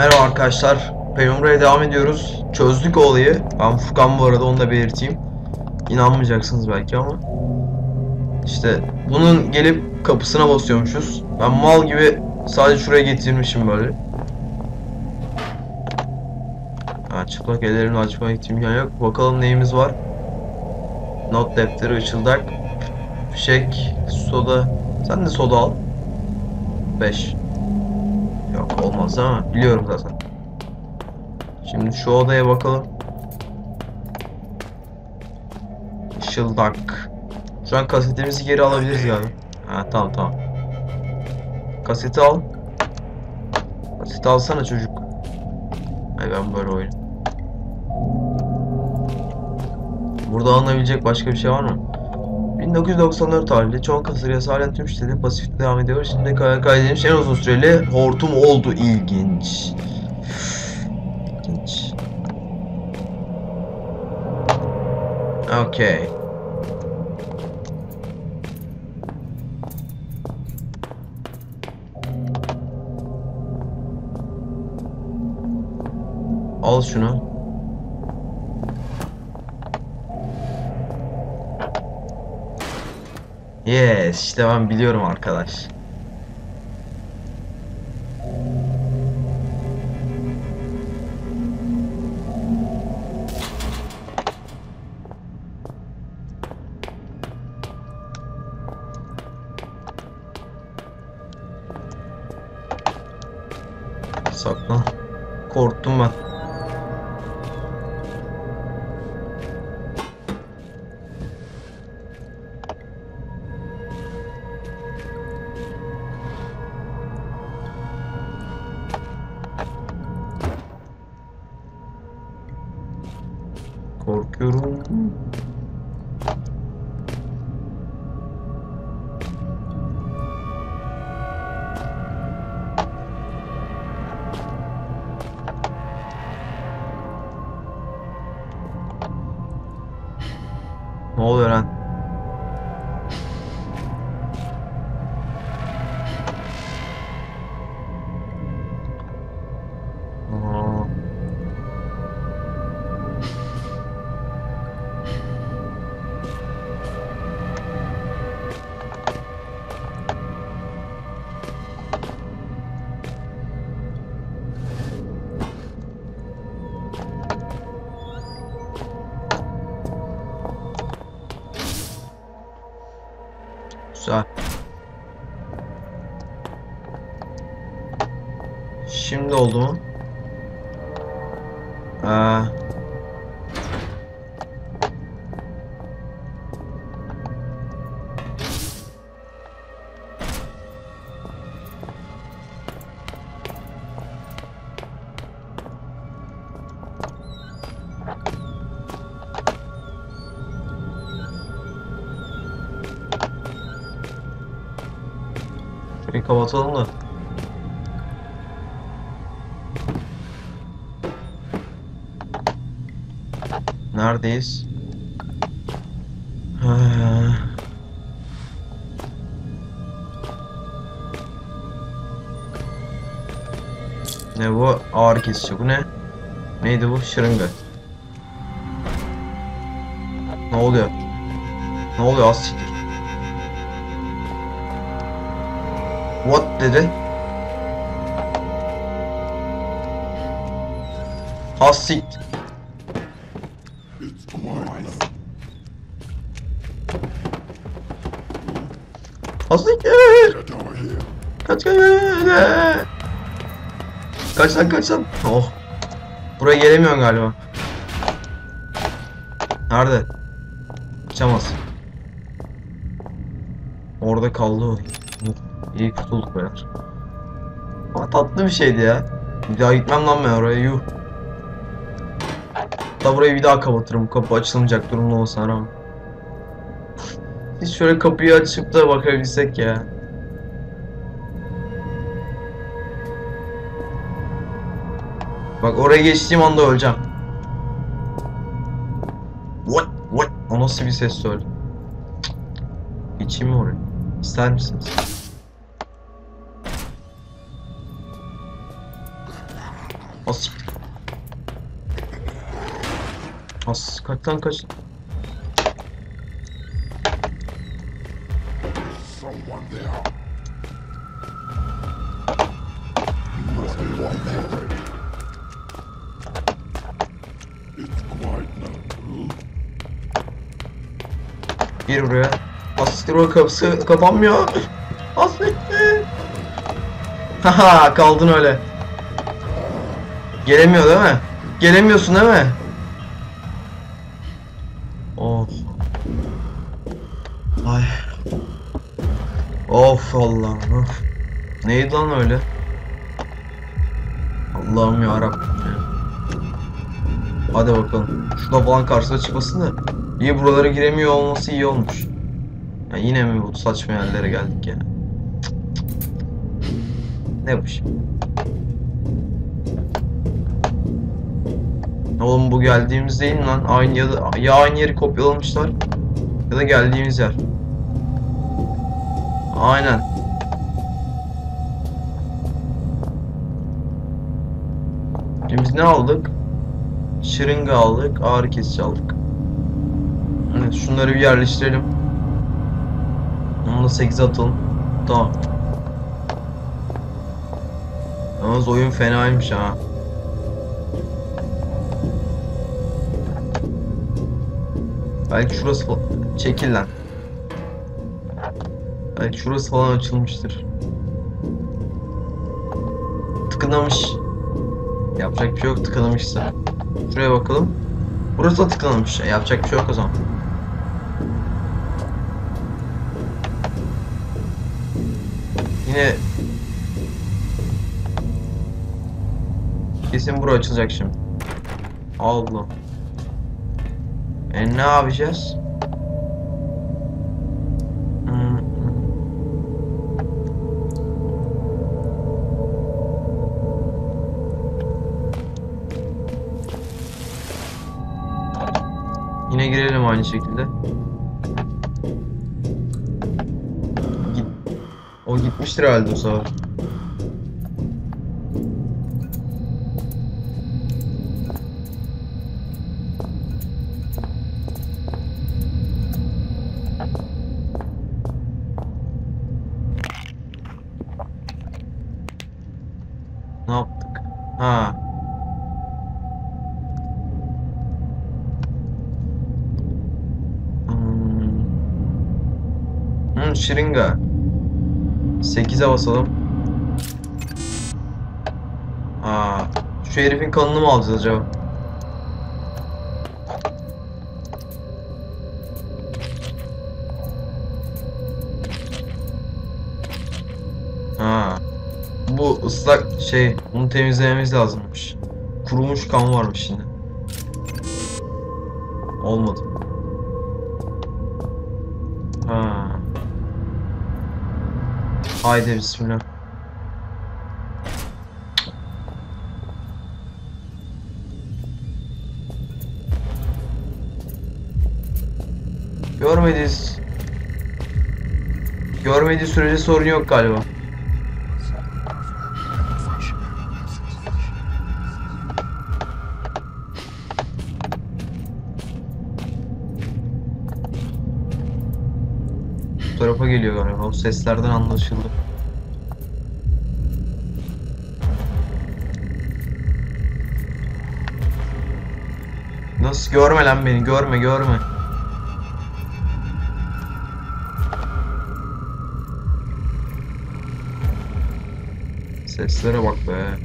Merhaba arkadaşlar. Penumbra'ya devam ediyoruz. Çözdük olayı. Ben Furkan bu arada onu da belirteyim. İnanmayacaksınız belki ama. İşte bunun gelip kapısına basıyormuşuz. Ben mal gibi sadece şuraya getirmişim böyle. Ha, çıplak ellerimle açmaya imkan yok. Bakalım neyimiz var. Not defteri, ışıldak, fişek, soda. Sen de soda al. 5. Yok olmaz ama biliyorum zaten. Şimdi şu odaya bakalım. Işıldak. Şu an kasetimizi geri alabiliriz galiba. Ha tamam tamam. Kaseti al. Kaseti alsana çocuk. Ay ben böyle oyun. Burada alınabilecek başka bir şey var mı? 1994 tarihli çoğun kasırıya halen tüm şirketleri Pasifik'te devam ediyor. Şimdi kay- kaydedilmiş en uzun süreli hortum oldu. İlginç. İlginç. Okey. Al şunu. Yes, işte ben biliyorum arkadaş. Saklan. Korktum ben. Oldu mu? Ee, şurayı kapatalım da. Neredeyiz? Ne bu? Ağrı kesici. Bu ne? Neydi bu? Şırınga. Ne oluyor? Ne oluyor? Az siktir. What dedi? Az siktir. Az siktir. Kaç kaç kaç. Lan kaç lan. Oh. Buraya gelemiyorsun galiba. Nerede? Kaçamaz. Orada kaldı o. İyi kurtulduk beyler. Ama tatlı bir şeydi ya. Bir daha gitmem lan ben oraya yuh. Da burayı bir daha kapatırım. Kapı açılmayacak durumda olsa ama. Hiç şöyle kapıyı açıp da bakabilsek ya. Bak oraya geçtiğim anda öleceğim. What? What? O nasıl bir ses söyle? Geçeyim mi oraya? İster misiniz? As. As kaç lan kaç. Gir buraya. Asistir kapısı kapanmıyor. Asistir. Haha kaldın öyle. Gelemiyor değil mi? Gelemiyorsun değil mi? Oh. Ay. Of Allah'ım. Of. Neydi lan öyle? Allah'ım ya. Hadi bakalım. Şuna falan karşısına çıkmasın da. İyi buralara giremiyor olması iyi olmuş. Ya yine mi bu saçma yerlere geldik ya? Ne bu şimdi? Oğlum bu geldiğimiz değil mi lan? Aynı ya da ya aynı yeri kopyalamışlar ya da geldiğimiz yer. Aynen. Şimdi biz ne aldık? Şırınga aldık, ağrı kesici aldık. Şunları bir yerleştirelim. Onu da 8 atalım. Tamam. Yalnız oyun fenaymış ha. Belki şurası falan... Çekil lan. Belki şurası falan açılmıştır. Tıkınamış. Yapacak bir şey yok tıkanamışsa. Şuraya bakalım. Burası da tıkanamış. Yapacak bir şey yok o zaman. Yine Kesin bura açılacak şimdi. Allah. E ne yapacağız? Yine girelim aynı şekilde. O gitmiştir herhalde o sefer. Ne yaptık? Ha. Hmm. Hmm, şırınga. 8'e basalım. Aa, şu herifin kanını mı alacağız acaba? Ha. Bu ıslak şey, bunu temizlememiz lazımmış. Kurumuş kan varmış şimdi. Olmadı. Ha. Haydi bismillah. Görmediğiz. Görmediği sürece sorun yok galiba. Geliyor galiba. O seslerden anlaşıldı. Nasıl görme lan beni görme görme. Seslere bak be.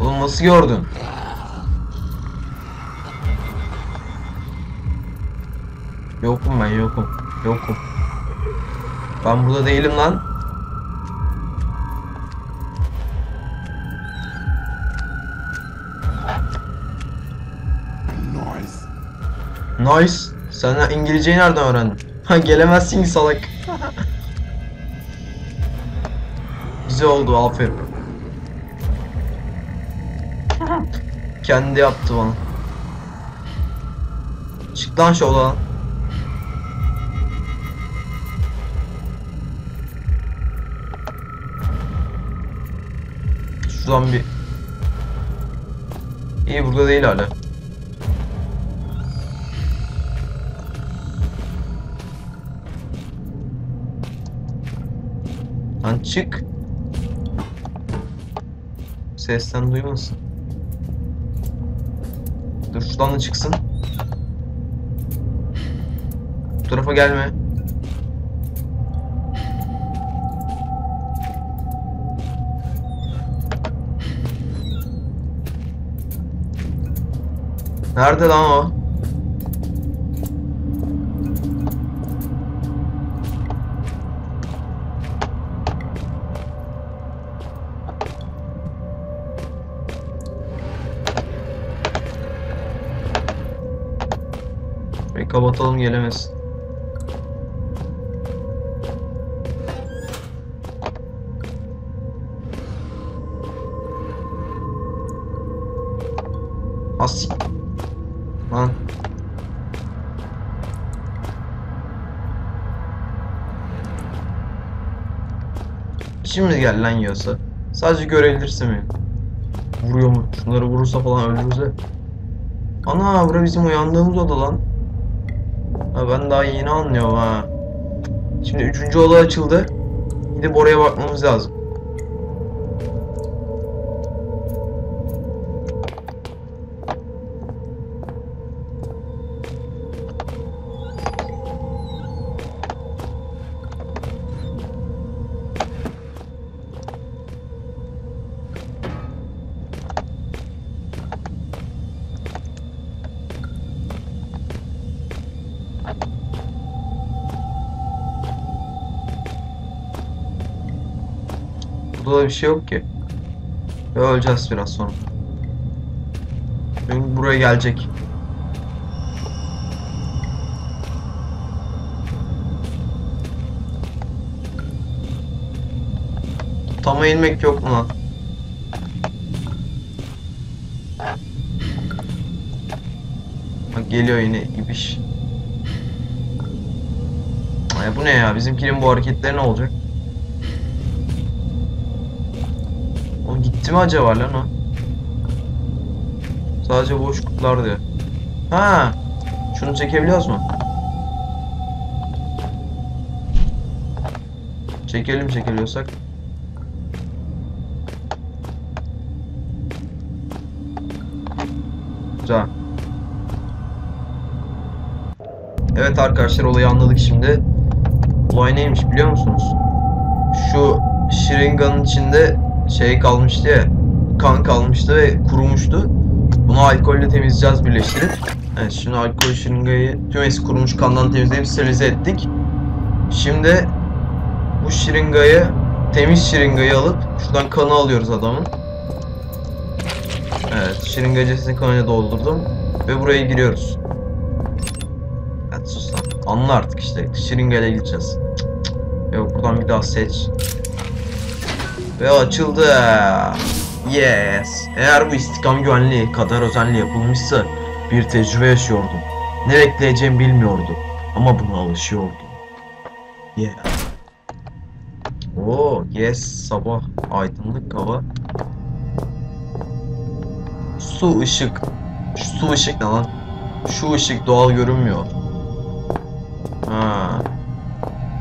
Oğlum nasıl gördün? Yokum ben yokum. Yokum. Ben burada değilim lan. Nice. Nice. Sen İngilizceyi nereden öğrendin? Ha gelemezsin ki salak. Güzel oldu aferin. Kendi yaptı bana. Çık lan şu zombi. İyi burada değil hala. Lan çık. Sesten duymasın. Dur şuradan da çıksın. Bu tarafa gelme. Nerede lan o? Bir kapatalım gelemez. Asik. Lan. Şimdi gel lan yiyorsa. Sadece görebilirsin mi? Vuruyor mu? Şunları vurursa falan ölürüz de. Ana bura bizim uyandığımız oda lan. Ha, ben daha yeni anlıyorum ha. Şimdi üçüncü oda açıldı. Gidip oraya bakmamız lazım. Burada da bir şey yok ki. Ve öleceğiz biraz sonra. Çünkü buraya gelecek. Tama inmek yok mu lan? Bak geliyor yine ibiş. Ay bu ne ya? Bizimkinin bu hareketleri ne olacak? Mi acaba lan o? Sadece boş kutular diyor. Ha, şunu çekebiliyoruz mu? Çekelim çekebiliyorsak. Güzel. Evet arkadaşlar olayı anladık şimdi. Olay neymiş biliyor musunuz? Şu şırınganın içinde şey kalmıştı ya kan kalmıştı ve kurumuştu. Bunu alkolle temizleyeceğiz birleştirip. Evet şimdi alkol şırıngayı tüm eski kurumuş kandan temizleyip sterilize ettik. Şimdi bu şırıngayı temiz şırıngayı alıp şuradan kanı alıyoruz adamın. Evet şırınga cesini kanıyla doldurdum ve buraya giriyoruz. Evet sus lan. Anla artık işte şırıngayla gideceğiz. Yok buradan bir daha seç. Ve açıldı. Yes. Eğer bu istikam güvenliği kadar özenli yapılmışsa bir tecrübe yaşıyordum. Ne bekleyeceğimi bilmiyordum. Ama buna alışıyordum. Yeah. Oo, yes. Sabah aydınlık hava. Su ışık. Su ışık ne lan? Şu ışık doğal görünmüyor. Ha.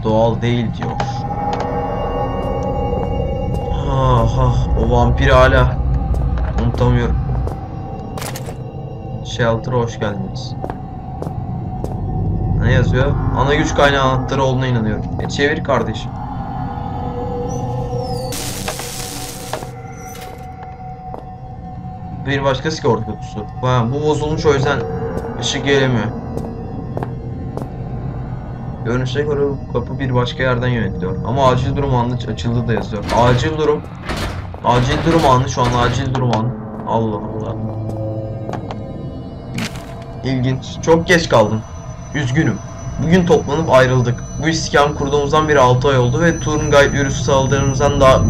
Doğal değil diyor. Aha, o vampir hala. Unutamıyorum. Shelter'a hoş geldiniz. Ne yazıyor? Ana güç kaynağı anahtarı olduğuna inanıyorum. E çevir kardeşim. Bir başka sigorta kutusu. Ha, bu bozulmuş o yüzden ışık gelemiyor. Görünüşe göre kapı bir başka yerden yönetiliyor. Ama acil durum anı açıldı da yazıyor. Acil durum. Acil durum anı şu an acil durum anı. Allah Allah. İlginç. Çok geç kaldım. Üzgünüm. Bugün toplanıp ayrıldık. Bu istikam kurduğumuzdan beri 6 ay oldu ve Turngay virüsü saldığımızdan da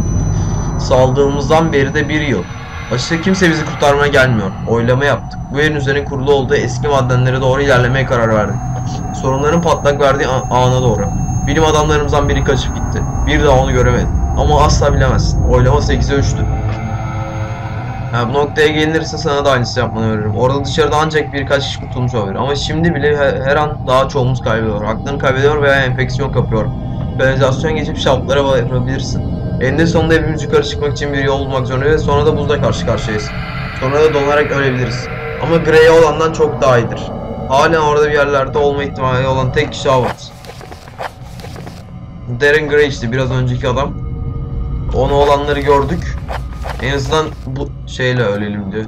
saldığımızdan beri de bir yıl. Başta kimse bizi kurtarmaya gelmiyor. Oylama yaptık. Bu yerin üzerine kurulu olduğu eski madenlere doğru ilerlemeye karar verdik. Sorunların patlak verdiği ana doğru. Bilim adamlarımızdan biri kaçıp gitti. Bir daha onu göremedim. Ama asla bilemezsin. Oylama 8'e 3'tü. Ha, bu noktaya gelirse sana da aynısı yapmanı öneririm. Orada dışarıda ancak birkaç kişi kurtulmuş olabilir. Ama şimdi bile he- her an daha çoğumuz kaybediyor. Aklını kaybediyor veya enfeksiyon kapıyor. Kanalizasyon geçip şaltlara varabilirsin. Eninde sonunda hepimiz yukarı çıkmak için bir yol bulmak zorunda ve sonra da buzla karşı karşıyayız. Sonra da donarak ölebiliriz. Ama Grey olandan çok daha iyidir. Halen orada bir yerlerde olma ihtimali olan tek kişi Howard. Darren işte biraz önceki adam. Onu olanları gördük. En azından bu şeyle ölelim diyor.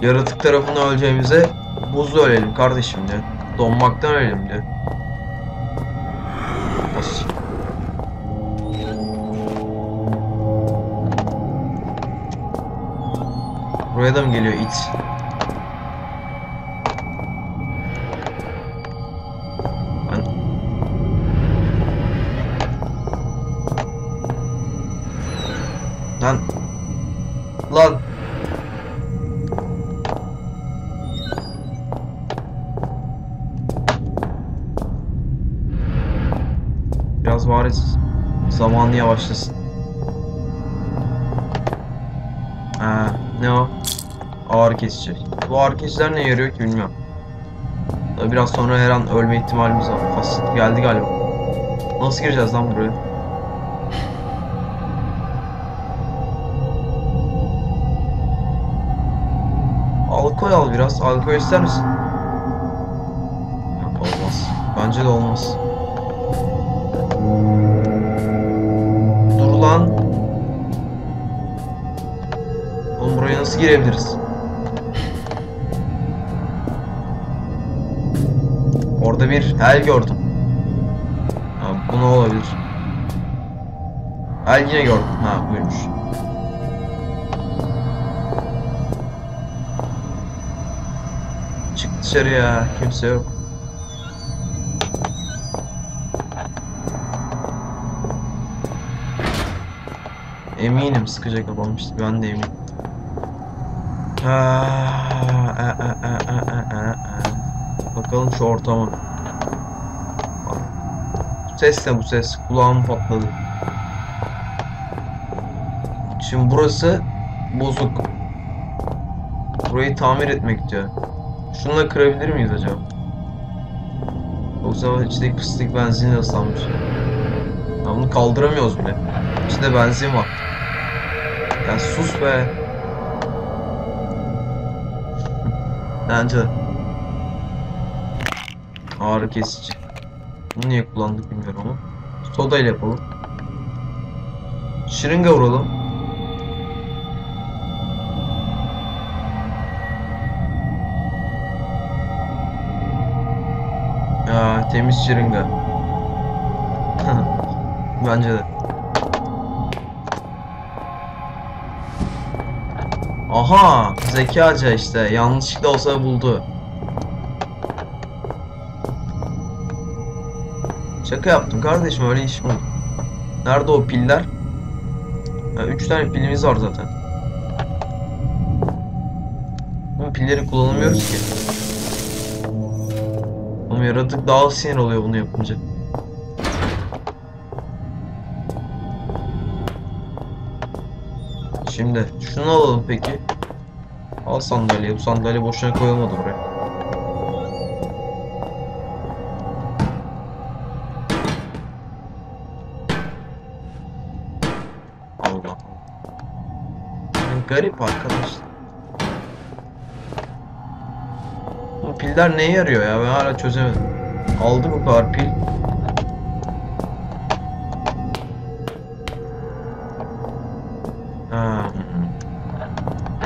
Yaratık tarafından öleceğimize buzlu ölelim kardeşim diyor. Donmaktan ölelim diyor. As. Buraya da mı geliyor it? Lan Lan. Biraz bari zamanı yavaşlasın. Ha, ne o? Ağrı kesici. Bu ağrı kesiciler ne yarıyor ki bilmiyorum. Biraz sonra her an ölme ihtimalimiz var. As geldi galiba. Nasıl gireceğiz lan buraya? Alkol al biraz. Alkol ister misin? Yok olmaz. Bence de olmaz. Dur lan. Oğlum buraya nasıl girebiliriz? Orada bir el gördüm. Ha, bu ne olabilir? El yine gördüm. Ha buymuş. Çık dışarıya. Kimse yok. Eminim sıkacak adam işte ben de eminim. E, e, e. Bakalım şu ortama. Bak. Ses ne bu ses? Kulağım patladı. Şimdi burası bozuk. Burayı tamir etmek diyor. Şununla kırabilir miyiz acaba? Yoksa içindeki pislik benzinle ıslanmış. Ya bunu kaldıramıyoruz bile. İçinde benzin var. Ya sus be. Bence. Ağrı kesici. Bunu niye kullandık bilmiyorum ama. Soda ile yapalım. Şırınga vuralım. Temiz şırınga. Bence de. Aha, zekaca işte. Yanlışlıkla olsa buldu. Şaka yaptım kardeşim öyle iş mi olur? Nerede o piller? Ha, üç tane pilimiz var zaten. Bu pilleri kullanamıyoruz ki. Yaratık daha sinir oluyor bunu yapınca. Şimdi şunu alalım peki. Al sandalyeyi. Bu sandalye boşuna koyulmadı buraya. Allah. Garip arkadaş. Piller neye yarıyor ya? Ben hala çözemedim. Aldı bu kadar pil.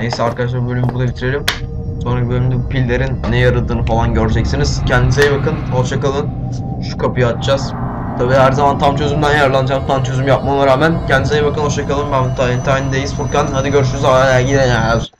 Neyse arkadaşlar bölümü burada bitirelim. Sonraki bölümde pillerin ne yaradığını falan göreceksiniz. Kendinize iyi bakın. Hoşçakalın. Şu kapıyı açacağız. Tabi her zaman tam çözümden yararlanacağım. Tam çözüm yapmama rağmen. Kendinize iyi bakın. Hoşçakalın. Ben Tayin Tayin'deyiz. Furkan. Hadi görüşürüz. Hadi gidelim.